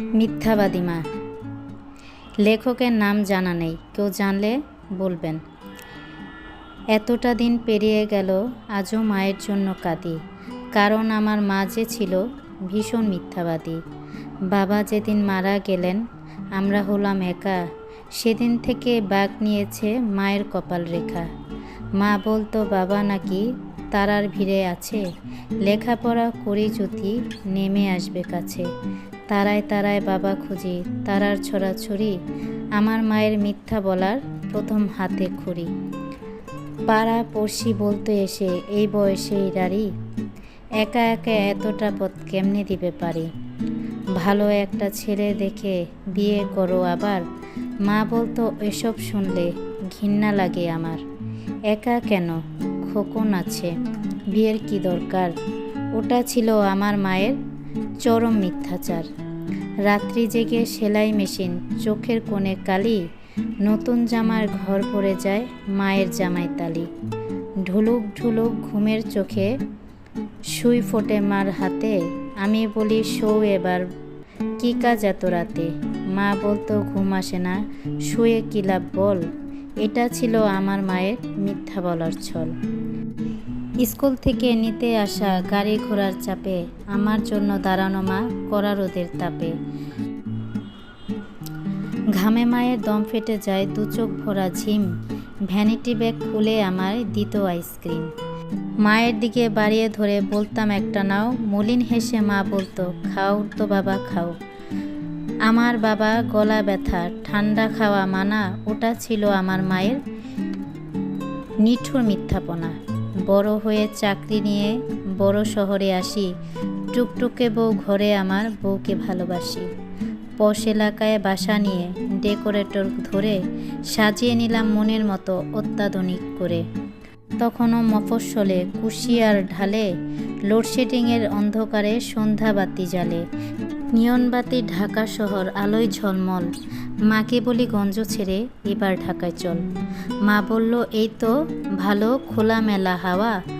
মিথ্যাবাদী মা। লেখকের নাম জানা নেই, কেউ জানলে বলবেন। এতটা দিন পেরিয়ে গেল, আজও মায়ের জন্য কাঁদি। কারণ আমার মা যে ছিল ভীষণ মিথ্যাবাদী। বাবা যেদিন মারা গেলেন, আমরা হলাম একা। সেদিন থেকে বাঘ নিয়েছে মায়ের কপাল রেখা। মা বলতো, বাবা নাকি তারার ভিড়ে আছে। লেখাপড়া করি যদি নেমে আসবে কাছে। তারায় তারায় বাবা খুঁজি, তারার ছড়াছড়ি, আমার মায়ের মিথ্যা বলার প্রথম হাতে খড়ি। পাড়া পড়শি বলতে এসে এই বয়সেই রাড়ি। একা একা এতটা পথ কেমনে দিবে পারি? ভালো একটা ছেলে দেখে বিয়ে করো আবার। মা বলতো, এসব শুনলে ঘৃণা লাগে আমার। একা কেন? খোকন আছে। বিয়ের কি দরকার? ওটা ছিল আমার মায়ের চরম মিথ্যাচার। রাত্রি জেগে সেলাই মেশিন, চোখের কোণে কালি, নতুন জামার ঘর পড়ে যায় মায়ের জামাই তালি। ঢুলুক ঢুলুক ঘুমের চোখে সুই ফোটে মার হাতে, আমি বলি শো এবার, কি কাজ এত রাতে? মা বলতো ঘুম আসে না, শুয়ে কি লাভ বল? এটা ছিল আমার মায়ের মিথ্যা বলার ছল। স্কুল থেকে নিতে আসা গাড়ি ঘোড়ার চাপে, আমার জন্য দাঁড়ানো মা কড়া রোদের তাপে। ঘামে মায়ের দম ফেটে যায় দু চোখ ভরা ঝিম, ভ্যানিটি ব্যাগ খুলে আমার দিত আইসক্রিম। মায়ের দিকে বাড়িয়ে ধরে বলতাম একটা নাও, মলিন হেসে মা বলতো, খাও তো বাবা, খাও। আমার বাবা গলা ব্যথা, ঠান্ডা খাওয়া মানা, ওটা ছিল আমার মায়ের নিঠুর মিথ্যাপনা। বড় হয়ে চাকরি নিয়ে বড় শহরে আসি, টুকটুকে বউ ঘরে আমার বউকে ভালোবাসি। পশ এলাকায় বাসা নিয়ে ডেকোরেটর ধরে সাজিয়ে নিলাম মনের মতো অত্যাধুনিক করে। তখনও মফস্বলে কুশিয়ার ঢালে, লোডশেডিংয়ের অন্ধকারে সন্ধ্যা বাতি জ্বালে। নিয়নবাতি ঢাকা শহর আলোয় ঝলমল। মাকে বলি গঞ্জ ছেড়ে এবার ঢাকায় চল। মা বলল, এই তো, ভালো খোলামেলা হাওয়া।